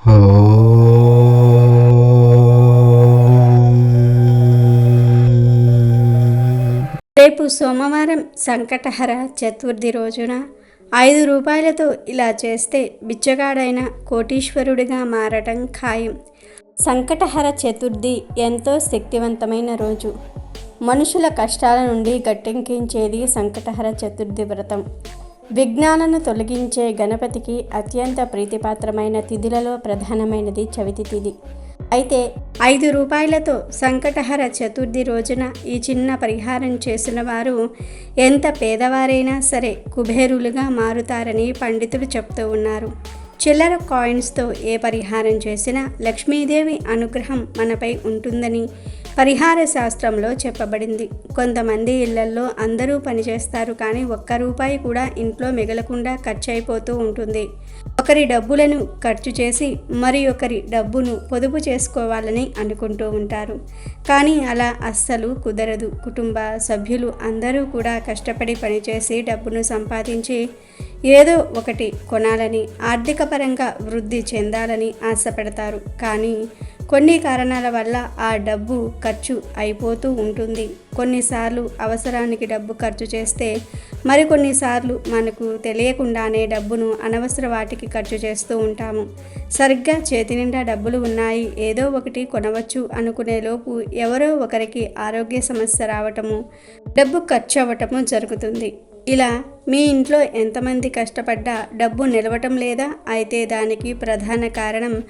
రేపు సోమవారం సంకటహర చతుర్థి రోజున ఐదు రూపాయలతో ఇలా చేస్తే బిచ్చగాడైన కోటీశ్వరుడిగా మారటం ఖాయం. సంకటహర చతుర్థి ఎంతో శక్తివంతమైన రోజు. మనుషుల కష్టాల నుండి గట్టెంకించేది సంకటహర చతుర్థి వ్రతం. విఘ్నాలను తొలగించే గణపతికి అత్యంత ప్రీతిపాత్రమైన తిథులలో ప్రధానమైనది చవితి తిథి. అయితే ఐదు రూపాయలతో సంకటహర చతుర్థి రోజున ఈ చిన్న పరిహారం చేసిన వారు ఎంత పేదవారైనా సరే కుబేరులుగా మారుతారని పండితులు చెప్తూ ఉన్నారు. చిల్లర కాయిన్స్తో ఏ పరిహారం చేసినా లక్ష్మీదేవి అనుగ్రహం మనపై ఉంటుందని పరిహార శాస్త్రంలో చెప్పబడింది. కొంతమంది ఇళ్ళల్లో అందరూ పనిచేస్తారు కానీ ఒక్క రూపాయి కూడా ఇంట్లో మిగలకుండా ఖర్చు అయిపోతూ ఉంటుంది. ఒకరి డబ్బులను ఖర్చు చేసి మరి ఒకరి డబ్బును పొదుపు చేసుకోవాలని అనుకుంటూ ఉంటారు. కానీ అలా అస్సలు కుదరదు. కుటుంబ సభ్యులు అందరూ కూడా కష్టపడి పనిచేసి డబ్బును సంపాదించి ఏదో ఒకటి కొనాలని ఆర్థిక పరంగా వృద్ధి చెందాలని ఆశపడతారు. కానీ కొన్ని కారణాల వల్ల ఆ డబ్బు ఖర్చు అయిపోతూ ఉంటుంది. కొన్నిసార్లు అవసరానికి డబ్బు ఖర్చు చేస్తే మరికొన్నిసార్లు మనకు తెలియకుండానే డబ్బును అనవసర వాటికి ఖర్చు చేస్తూ ఉంటాము. సరిగ్గా చేతి నిండా డబ్బులు ఉన్నాయి ఏదో ఒకటి కొనవచ్చు అనుకునే లోపు ఎవరో ఒకరికి ఆరోగ్య సమస్య రావటము డబ్బు ఖర్చు అవ్వటము జరుగుతుంది. ఇలా మీ ఇంట్లో ఎంతమంది కష్టపడ్డా డబ్బు నిలవటం లేదా? అయితే దానికి ప్రధాన కారణం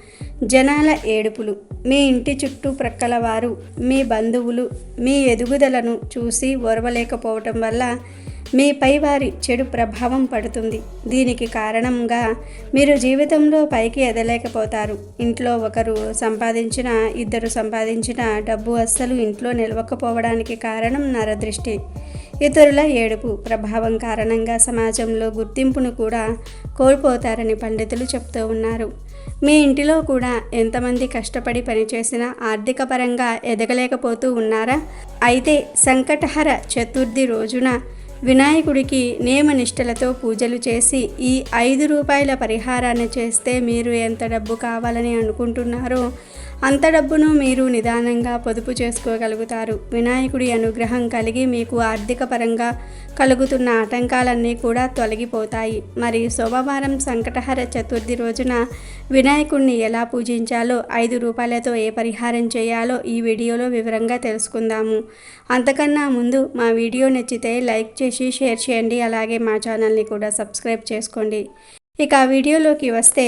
జనాల ఏడుపులు. మీ ఇంటి చుట్టూ ప్రక్కల వారు మీ బంధువులు మీ ఎదుగుదలను చూసి ఓర్వలేకపోవటం వల్ల మీపై వారి చెడు ప్రభావం పడుతుంది. దీనికి కారణంగా మీరు జీవితంలో పైకి ఎదలేకపోతారు. ఇంట్లో ఒకరు సంపాదించిన ఇద్దరు సంపాదించిన డబ్బు అస్సలు ఇంట్లో నిలవకపోవడానికి కారణం నరదృష్టి. ఇతరుల ఏడుపు ప్రభావం కారణంగా సమాజంలో గుర్తింపును కూడా కోల్పోతారని పండితులు చెప్తూ ఉన్నారు. మీ ఇంటిలో కూడా ఎంతమంది కష్టపడి పనిచేసినా ఆర్థిక పరంగా ఎదగలేకపోతూ ఉన్నారా? అయితే సంకటహర చతుర్థి రోజున వినాయకుడికి నియమనిష్టలతో పూజలు చేసి ఈ ఐదు రూపాయల పరిహారాన్ని చేస్తే మీరు ఎంత డబ్బు కావాలని అనుకుంటున్నారో అంత డబ్బును మీరు నిదానంగా పొదుపు చేసుకోగలుగుతారు. వినాయకుడి అనుగ్రహం కలిగి మీకు ఆర్థిక పరంగా కలుగుతున్న ఆటంకాలన్నీ కూడా తొలగిపోతాయి. మరి సోమవారం సంకటహర చతుర్థి రోజున వినాయకుడిని ఎలా పూజించాలో ఐదు రూపాయలతో ఏ పరిహారం చేయాలో ఈ వీడియోలో వివరంగా తెలుసుకుందాము. అంతకన్నా ముందు మా వీడియో నచ్చితే లైక్ చేసి షేర్ చేయండి. అలాగే మా ఛానల్ని కూడా సబ్స్క్రైబ్ చేసుకోండి. ఇక వీడియోలోకి వస్తే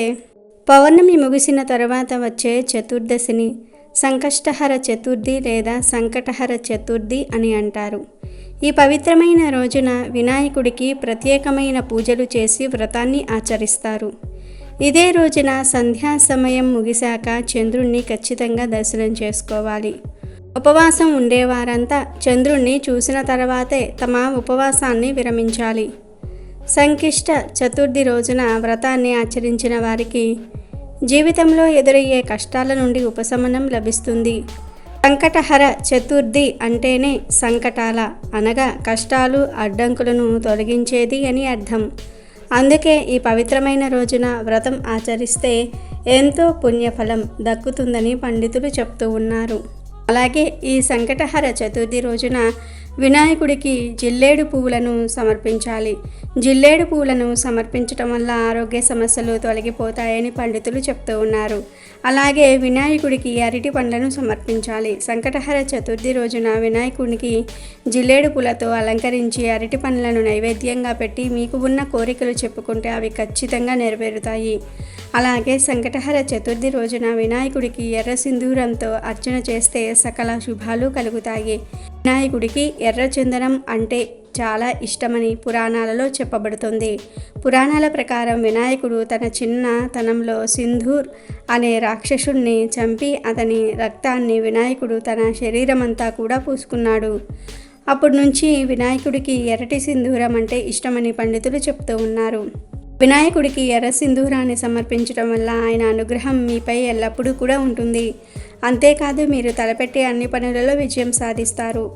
పౌర్ణమి ముగిసిన తర్వాత వచ్చే చతుర్దశిని సంకష్టహర చతుర్థి లేదా సంకటహర చతుర్థి అని అంటారు. ఈ పవిత్రమైన రోజున వినాయకుడికి ప్రత్యేకమైన పూజలు చేసి వ్రతాన్ని ఆచరిస్తారు. ఇదే రోజున సంధ్యా సమయం ముగిశాక చంద్రుణ్ణి ఖచ్చితంగా దర్శనం చేసుకోవాలి. ఉపవాసం ఉండేవారంతా చంద్రుణ్ణి చూసిన తర్వాతే తమ ఉపవాసాన్ని విరమించాలి. సంకిష్ట చతుర్థి రోజున వ్రతాన్ని ఆచరించిన వారికి జీవితంలో ఎదురయ్యే కష్టాల నుండి ఉపశమనం లభిస్తుంది. సంకటహర చతుర్థి అంటేనే సంకటాల అనగా కష్టాలు అడ్డంకులను తొలగించేది అని అర్థం. అందుకే ఈ పవిత్రమైన రోజున వ్రతం ఆచరిస్తే ఎంతో పుణ్యఫలం దక్కుతుందని పండితులు చెప్తూ ఉన్నారు. అలాగే ఈ సంకటహర చతుర్థి రోజున వినాయకుడికి జిల్లేడు పువ్వులను సమర్పించాలి. జిల్లేడు పువ్వులను సమర్పించటం వల్ల ఆరోగ్య సమస్యలు తొలగిపోతాయని పండితులు చెప్తూ ఉన్నారు. అలాగే వినాయకుడికి అరటి పండ్లను సమర్పించాలి. సంకటహర చతుర్థి రోజున వినాయకుడికి జిల్లేడు పూలతో అలంకరించి అరటి పండ్లను నైవేద్యంగా పెట్టి మీకు ఉన్న కోరికలు చెప్పుకుంటే అవి ఖచ్చితంగా నెరవేరుతాయి. అలాగే సంకటహర చతుర్థి రోజున వినాయకుడికి ఎర్ర సింధూరంతో అర్చన చేస్తే సకల శుభాలు కలుగుతాయి. వినాయకుడికి ఎర్ర చందనం అంటే చాలా ఇష్టమని పురాణాలలో చెప్పబడుతుంది. పురాణాల ప్రకారం వినాయకుడు తన చిన్న తనంలో సింధూర్ అనే రాక్షసుణ్ణి చంపి అతని రక్తాన్ని వినాయకుడు తన శరీరమంతా కూడా పూసుకున్నాడు. అప్పటి నుంచి వినాయకుడికి ఎర్రటి సింధూరం అంటే ఇష్టమని పండితులు చెప్తూ ఉన్నారు. వినాయకుడికి ఎర్ర సింధూరాన్ని సమర్పించడం వల్ల ఆయన అనుగ్రహం మీపై ఎల్లప్పుడూ కూడా ఉంటుంది. అంతేకాదు మీరు తలపెట్టే అన్ని పనులలో విజయం సాధిస్తారు.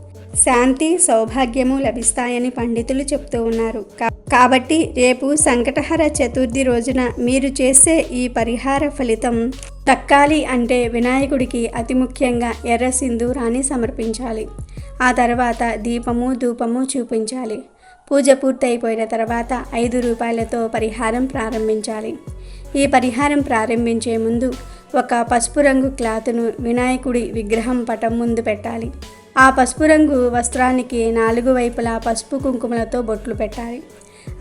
శాంతి సౌభాగ్యము లభిస్తాయని పండితులు చెప్తూ ఉన్నారు. కాబట్టి రేపు సంకటహర చతుర్థి రోజున మీరు చేసే ఈ పరిహార ఫలితం తక్కాలి అంటే వినాయకుడికి అతి ముఖ్యంగా ఎర్ర సింధూరాన్ని సమర్పించాలి. ఆ తర్వాత దీపము ధూపము చూపించాలి. పూజ పూర్తయిపోయిన తర్వాత ఐదు రూపాయలతో పరిహారం ప్రారంభించాలి. ఈ పరిహారం ప్రారంభించే ముందు ఒక పసుపు రంగు క్లాత్ను వినాయకుడి విగ్రహం పటం ముందు పెట్టాలి. ఆ పసుపు రంగు వస్త్రానికి నాలుగు వైపులా పసుపు కుంకుమలతో బొట్లు పెట్టాలి.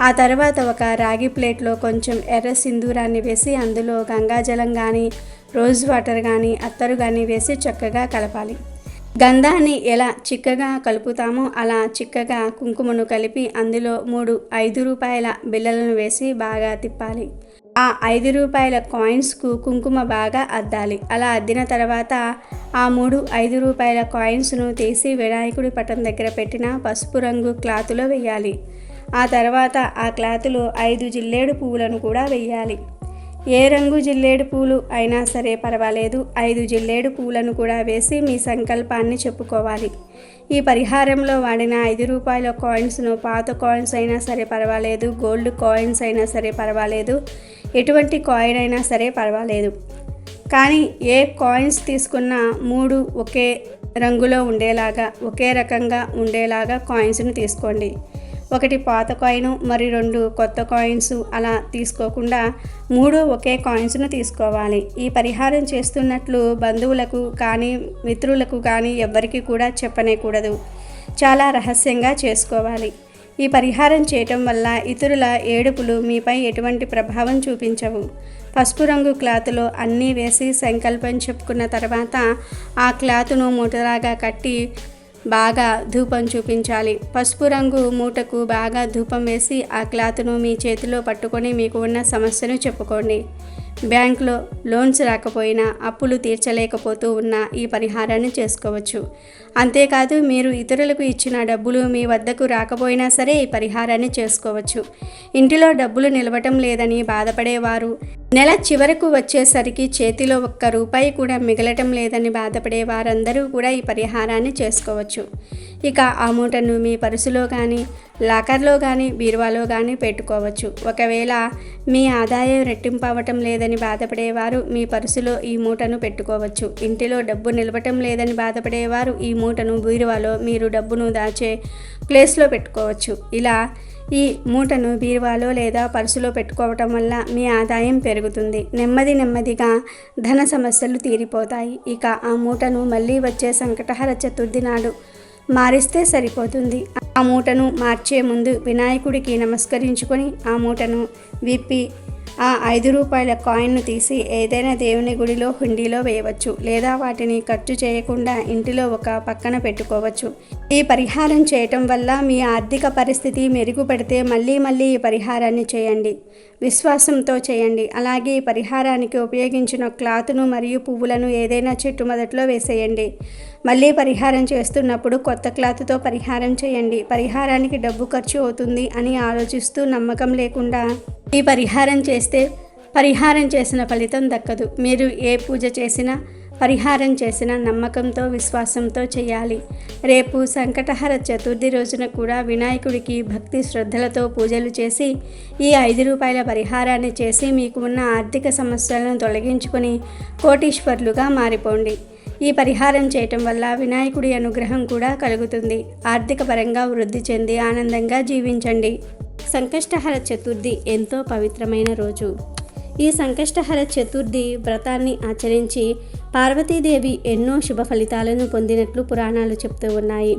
ఆ తర్వాత ఒక రాగి ప్లేట్లో కొంచెం ఎర్ర సింధూరాన్ని వేసి అందులో గంగాజలం కానీ రోజ్ వాటర్ కానీ అత్తరు కానీ వేసి చక్కగా కలపాలి. గంధాన్ని ఎలా చిక్కగా కలుపుతామో అలా చిక్కగా కుంకుమను కలిపి అందులో మూడు ఐదు రూపాయల బిళ్ళలను వేసి బాగా తిప్పాలి. ఆ ఐదు రూపాయల కాయిన్స్కు కుంకుమ బాగా అద్దాలి. అలా అద్దిన తర్వాత ఆ మూడు ఐదు రూపాయల కాయిన్స్ను తీసి వినాయకుడి పటం దగ్గర పెట్టిన పసుపు రంగు క్లాతులో వేయాలి ఆ తర్వాత ఆ క్లాతులో ఐదు జిల్లేడు పువ్వులను కూడా వేయాలి ఏ రంగు జిల్లేడు పూలు అయినా సరే పర్వాలేదు. ఐదు జిల్లేడు పూలను కూడా వేసి మీ సంకల్పాన్ని చెప్పుకోవాలి. ఈ పరిహారంలో వాడిన ఐదు రూపాయల కాయిన్స్ను పాత కాయిన్స్ అయినా సరే పర్వాలేదు గోల్డ్ కాయిన్స్ అయినా సరే పర్వాలేదు ఎటువంటి కాయిన్ అయినా సరే పర్వాలేదు. కానీ ఏ కాయిన్స్ తీసుకున్నా మూడు ఒకే రంగులో ఉండేలాగా ఒకే రకంగా ఉండేలాగా కాయిన్స్ను తీసుకోండి. ఒకటి పాత కాయిన్ మరి రెండు కొత్త కాయిన్స్ అలా తీసుకోకుండా మూడు ఒకే కాయిన్స్ను తీసుకోవాలి. ఈ పరిహారం చేస్తున్నట్లు బంధువులకు కానీ మిత్రులకు కానీ ఎవ్వరికీ కూడా చెప్పనేకూడదు. చాలా రహస్యంగా చేసుకోవాలి. ఈ పరిహారం చేయటం వల్ల ఇతరుల ఏడుపులు మీపై ఎటువంటి ప్రభావం చూపించవు. పసుపు రంగు క్లాత్లో అన్నీ వేసి సంకల్పం చెప్పుకున్న తర్వాత ఆ క్లాత్ను మూటలాగా కట్టి బాగా ధూపం చూపించాలి. పసుపు రంగు మూటకు బాగా ధూపం వేసి ఆ క్లాత్ను మీ చేతిలో పట్టుకొని మీకు ఉన్న సమస్యను చెప్పుకోండి. బ్యాంకులో లోన్స్ రాకపోయినా అప్పులు తీర్చలేకపోతూ ఉన్న ఈ పరిహారాన్ని చేసుకోవచ్చు. అంతేకాదు మీరు ఇతరులకు ఇచ్చిన డబ్బులు మీ వద్దకు రాకపోయినా సరే ఈ పరిహారాన్ని చేసుకోవచ్చు. ఇంటిలో డబ్బులు నిలవటం లేదని బాధపడేవారు. నెల చివరకు వచ్చేసరికి చేతిలో ఒక్క రూపాయి కూడా మిగలటం లేదని బాధపడే వారందరూ కూడా ఈ పరిహారాన్ని చేసుకోవచ్చు. ఇక ఆ మూటను మీ పరుసులో కానీ లాకర్లో కానీ బీరువాలో కానీ పెట్టుకోవచ్చు. ఒకవేళ మీ ఆదాయం రెట్టింపవటం లేదని బాధపడేవారు మీ పరుసులో ఈ మూటను పెట్టుకోవచ్చు. ఇంటిలో డబ్బు నిలవటం లేదని బాధపడేవారు ఈ మూటను బీరువాలో మీరు డబ్బును దాచే ప్లేస్లో పెట్టుకోవచ్చు. ఇలా ఈ మూటను బీరువాలో లేదా పర్సులో పెట్టుకోవటం వల్ల మీ ఆదాయం పెరుగుతుంది. నెమ్మది నెమ్మదిగా ధన సమస్యలు తీరిపోతాయి. ఇక ఆ మూటను మళ్ళీ వచ్చే సంకటహర చతుర్థి నాడు మారిస్తే సరిపోతుంది. ఆ మూటను మార్చే ముందు వినాయకుడికి నమస్కరించుకొని ఆ మూటను విప్పి ఆ ఐదు రూపాయల కాయిన్ను తీసి ఏదైనా దేవుని గుడిలో హుండీలో వేయవచ్చు లేదా వాటిని ఖర్చు చేయకుండా ఇంటిలో ఒక పక్కన పెట్టుకోవచ్చు. ఈ పరిహారం చేయటం వల్ల మీ ఆర్థిక పరిస్థితి మెరుగుపడితే మళ్ళీ మళ్ళీ ఈ పరిహారాన్ని చేయండి. విశ్వాసంతో చేయండి. అలాగే ఈ పరిహారానికి ఉపయోగించిన క్లాత్ను మరియు పువ్వులను ఏదైనా చెట్టు మొదట్లో వేసేయండి. మళ్ళీ పరిహారం చేస్తున్నప్పుడు కొత్త క్లాత్తో పరిహారం చేయండి. పరిహారానికి డబ్బు ఖర్చు అవుతుంది అని ఆలోచిస్తూ నమ్మకం లేకుండా ఈ పరిహారం చేస్తే పరిహారం చేసిన ఫలితం దక్కదు. మీరు ఏ పూజ చేసినా పరిహారం చేసిన నమ్మకంతో విశ్వాసంతో చేయాలి. రేపు సంకటహర చతుర్థి రోజున కూడా వినాయకుడికి భక్తి శ్రద్ధలతో పూజలు చేసి ఈ ఐదు రూపాయల పరిహారాన్ని చేసి మీకు ఉన్న ఆర్థిక సమస్యలను తొలగించుకొని కోటీశ్వర్లుగా మారిపోండి. ఈ పరిహారం చేయటం వల్ల వినాయకుడి అనుగ్రహం కూడా కలుగుతుంది. ఆర్థిక పరంగా వృద్ధి చెంది ఆనందంగా జీవించండి. సంకష్టహర చతుర్థి ఎంతో పవిత్రమైన రోజు. ఈ సంకష్టహర చతుర్థి వ్రతాన్ని ఆచరించి పార్వతీదేవి ఎన్నో శుభ ఫలితాలను పొందినట్లు పురాణాలు చెప్తూ ఉన్నాయి.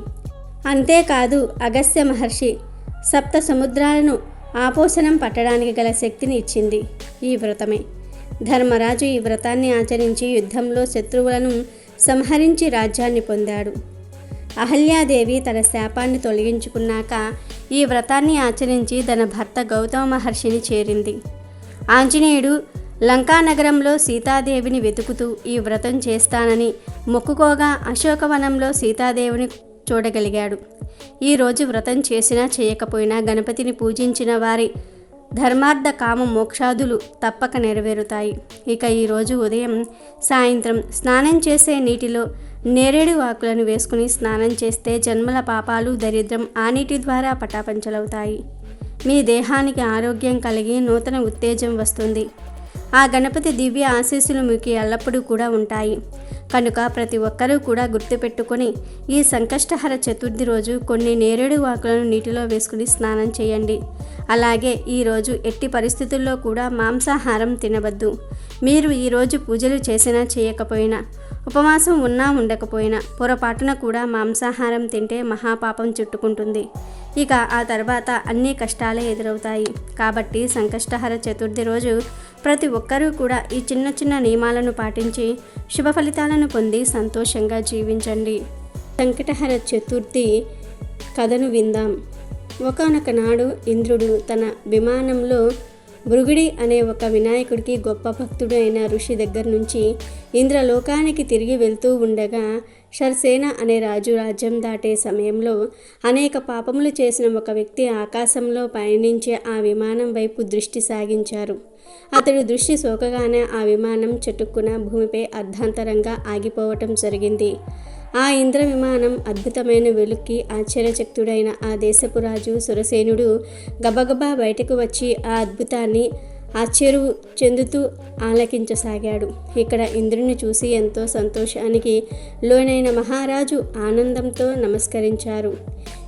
అంతేకాదు అగస్త్య మహర్షి సప్త సముద్రాలను ఆపోసనం పట్టడానికి గల శక్తిని ఇచ్చింది ఈ వ్రతమే. ధర్మరాజు ఈ వ్రతాన్ని ఆచరించి యుద్ధంలో శత్రువులను సంహరించి రాజ్యాన్ని పొందాడు. అహల్యాదేవి తన శాపాన్ని తొలగించుకున్నాక ఈ వ్రతాన్ని ఆచరించి తన భర్త గౌతమ మహర్షిని చేరింది. ఆంజనేయుడు లంకానగరంలో సీతాదేవిని వెతుకుతూ ఈ వ్రతం చేస్తానని మొక్కుకోగా అశోకవనంలో సీతాదేవిని చూడగలిగాడు. ఈరోజు వ్రతం చేసినా చేయకపోయినా గణపతిని పూజించిన వారి ధర్మార్థ కామ మోక్షాదులు తప్పక నెరవేరుతాయి. ఇక ఈరోజు ఉదయం సాయంత్రం స్నానం చేసే నీటిలో నేరేడు ఆకులను వేసుకుని స్నానం చేస్తే జన్మల పాపాలు దరిద్రం ఆ నీటి ద్వారా పటాపంచలవుతాయి. మీ దేహానికి ఆరోగ్యం కలిగి నూతన ఉత్తేజం వస్తుంది. ఆ గణపతి దివ్య ఆశీస్సులు మీకు ఎల్లప్పుడూ కూడా ఉంటాయి. కనుక ప్రతి ఒక్కరూ కూడా గుర్తుపెట్టుకొని ఈ సంకష్టహర చతుర్థి రోజు కొన్ని నేరేడు వాకులను నీటిలో వేసుకుని స్నానం చేయండి. అలాగే ఈరోజు ఎట్టి పరిస్థితుల్లో కూడా మాంసాహారం తినవద్దు. మీరు ఈరోజు పూజలు చేసినా చేయకపోయినా ఉపవాసం ఉన్నా ఉండకపోయినా పొరపాటున కూడా మాంసాహారం తింటే మహాపాపం చుట్టుకుంటుంది. ఇక ఆ తర్వాత అన్ని కష్టాలే ఎదురవుతాయి. కాబట్టి సంకష్టహర చతుర్థి రోజు ప్రతి ఒక్కరూ కూడా ఈ చిన్న చిన్న నియమాలను పాటించి శుభ ఫలితాలను పొంది సంతోషంగా జీవించండి. సంకటహర చతుర్థి కథను విందాం. ఒకనొక నాడు ఇంద్రుడు తన విమానంలో భృగుడి అనే ఒక వినాయకుడికి గొప్ప భక్తుడు అయిన ఋషి దగ్గర నుంచి ఇంద్రలోకానికి తిరిగి వెళ్తూ ఉండగా షర్సేన అనే రాజు రాజ్యం దాటే సమయంలో అనేక పాపములు చేసిన ఒక వ్యక్తి ఆకాశంలో పయనించే ఆ విమానం వైపు దృష్టి సాగించారు. అతడు దృష్టి సోకగానే ఆ విమానం చెట్టుక్కున భూమిపై అర్ధాంతరంగా ఆగిపోవటం జరిగింది. ఆ ఇంద్ర విమానం అద్భుతమైన వెలుక్కి ఆశ్చర్యచక్తుడైన ఆ దేశపు రాజు సురసేనుడు గబగబా బయటకు వచ్చి ఆ అద్భుతాన్ని ఆశ్చర్య చెందుతూ ఆలకించసాగాడు. ఇక్కడ ఇంద్రుని చూసి ఎంతో సంతోషానికి లోనైన మహారాజు ఆనందంతో నమస్కరించారు.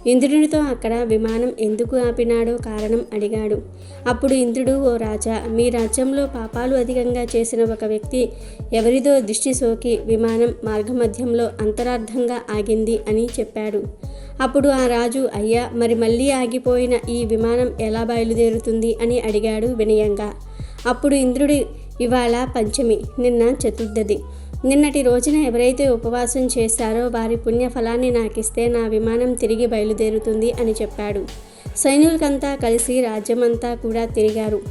ఇంద్రునితో అక్కడ విమానం ఎందుకు ఆపినాడో కారణం అడిగాడు. అప్పుడు ఇంద్రుడు ఓ రాజా మీ రాజ్యంలో పాపాలు అధికంగా చేసిన ఒక వ్యక్తి ఎవరిదో దృష్టి సోకి విమానం మార్గమధ్యంలో అంతరార్థంగా ఆగింది అని చెప్పాడు. అప్పుడు ఆ రాజు అయ్యా మరి మళ్ళీ ఆగిపోయిన ఈ విమానం ఎలా బయలుదేరుతుంది అని అడిగాడు వినయంగా. అప్పుడు ఇంద్రుడు ఇవాళ పంచమి నిన్న చతుర్థది. నిన్నటి రోజున ఎవరైతే ఉపవాసం చేశారో వారి పుణ్యఫలాన్ని నాకిస్తే నా విమానం తిరిగి బయలుదేరుతుంది అని చెప్పాడు. సైనికులకంతా కలిసి రాజ్యమంతా కూడా తిరిగారు.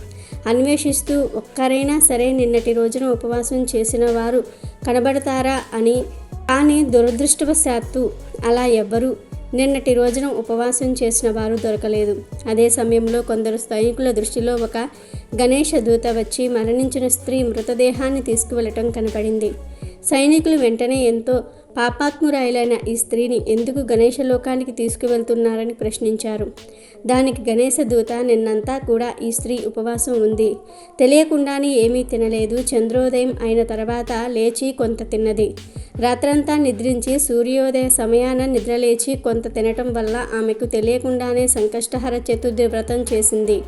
అన్వేషిస్తూ ఒక్కరైనా సరే నిన్నటి రోజున ఉపవాసం చేసిన వారు కనబడతారా అని కానీ దురదృష్టవశాత్తు అలా ఎవ్వరూ నిన్నటి రోజున ఉపవాసం చేసిన వారు దొరకలేదు. అదే సమయంలో కొందరు సైనికుల దృష్టిలో ఒక గణేష దూత వచ్చి మరణించిన స్త్రీ మృతదేహాన్ని తీసుకువెళ్ళటం కనపడింది. సైనికులు వెంటనే ఎంతో పాపాత్మురాయిలైన ఈ స్త్రీని ఎందుకు గణేష లోకానికి తీసుకువెళ్తున్నారని ప్రశ్నించారు. దానికి గణేశ దూత నిన్నంతా కూడా ఈ స్త్రీ ఉపవాసం ఉంది. తెలియకుండానే ఏమీ తినలేదు. చంద్రోదయం అయిన తర్వాత లేచి కొంత తిన్నది. రాత్రంతా నిద్రించి సూర్యోదయ సమయాన నిద్రలేచి కొంత తినటం వల్ల ఆమెకు తెలియకుండానే సంకష్టహర చతుర్థి వ్రతం చేసింది.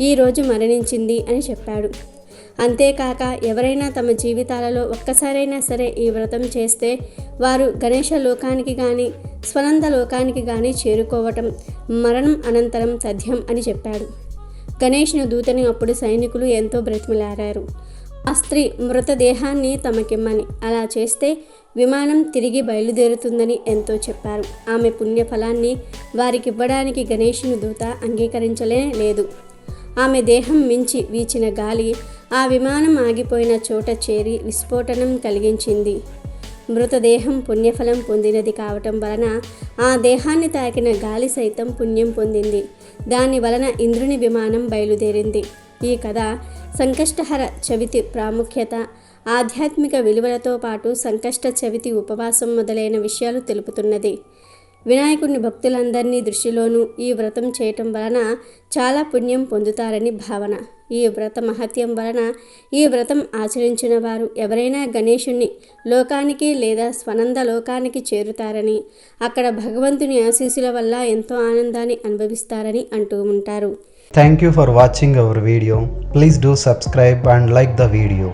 ఈరోజు మరణించింది అని చెప్పాడు. అంతేకాక ఎవరైనా తమ జీవితాలలో ఒక్కసారైనా సరే ఈ వ్రతం చేస్తే వారు గణేష లోకానికి కానీ స్వనంద లోకానికి కానీ చేరుకోవటం మరణం అనంతరం తథ్యం అని చెప్పాడు. గణేష్ను దూతని అప్పుడు సైనికులు ఎంతో బ్రతిమలారారు ఆ స్త్రీ మృతదేహాన్ని తమకిమ్మని. అలా చేస్తే విమానం తిరిగి బయలుదేరుతుందని ఎంతో చెప్పారు. ఆమె పుణ్యఫలాన్ని వారికివ్వడానికి గణేషుని దూత అంగీకరించలే లేదు ఆమె దేహం మించి వీచిన గాలి ఆ విమానం ఆగిపోయిన చోట చేరి విస్ఫోటనం కలిగించింది. మృతదేహం పుణ్యఫలం పొందినది కావటం వలన ఆ దేహాన్ని తాకిన గాలి సైతం పుణ్యం పొందింది. దాని వలన ఇంద్రుని విమానం బయలుదేరింది. ఈ కథ సంకష్టహర చవితి ప్రాముఖ్యత ఆధ్యాత్మిక విలువలతో పాటు సంకష్ట చవితి ఉపవాసం మొదలైన విషయాలు తెలుపుతున్నది. వినాయకుడిని భక్తులందరినీ దృష్టిలోనూ ఈ వ్రతం చేయటం వలన చాలా పుణ్యం పొందుతారని భావన. ఈ వ్రత మహత్యం వలన ఈ వ్రతం ఆచరించిన వారు ఎవరైనా గణేశుణ్ణి లోకానికి లేదా స్వనంద లోకానికి చేరుతారని అక్కడ భగవంతుని ఆశీస్సుల వల్ల ఎంతో ఆనందాన్ని అనుభవిస్తారని అంటూ ఉంటారు. Thank you for watching our video please do subscribe and like the video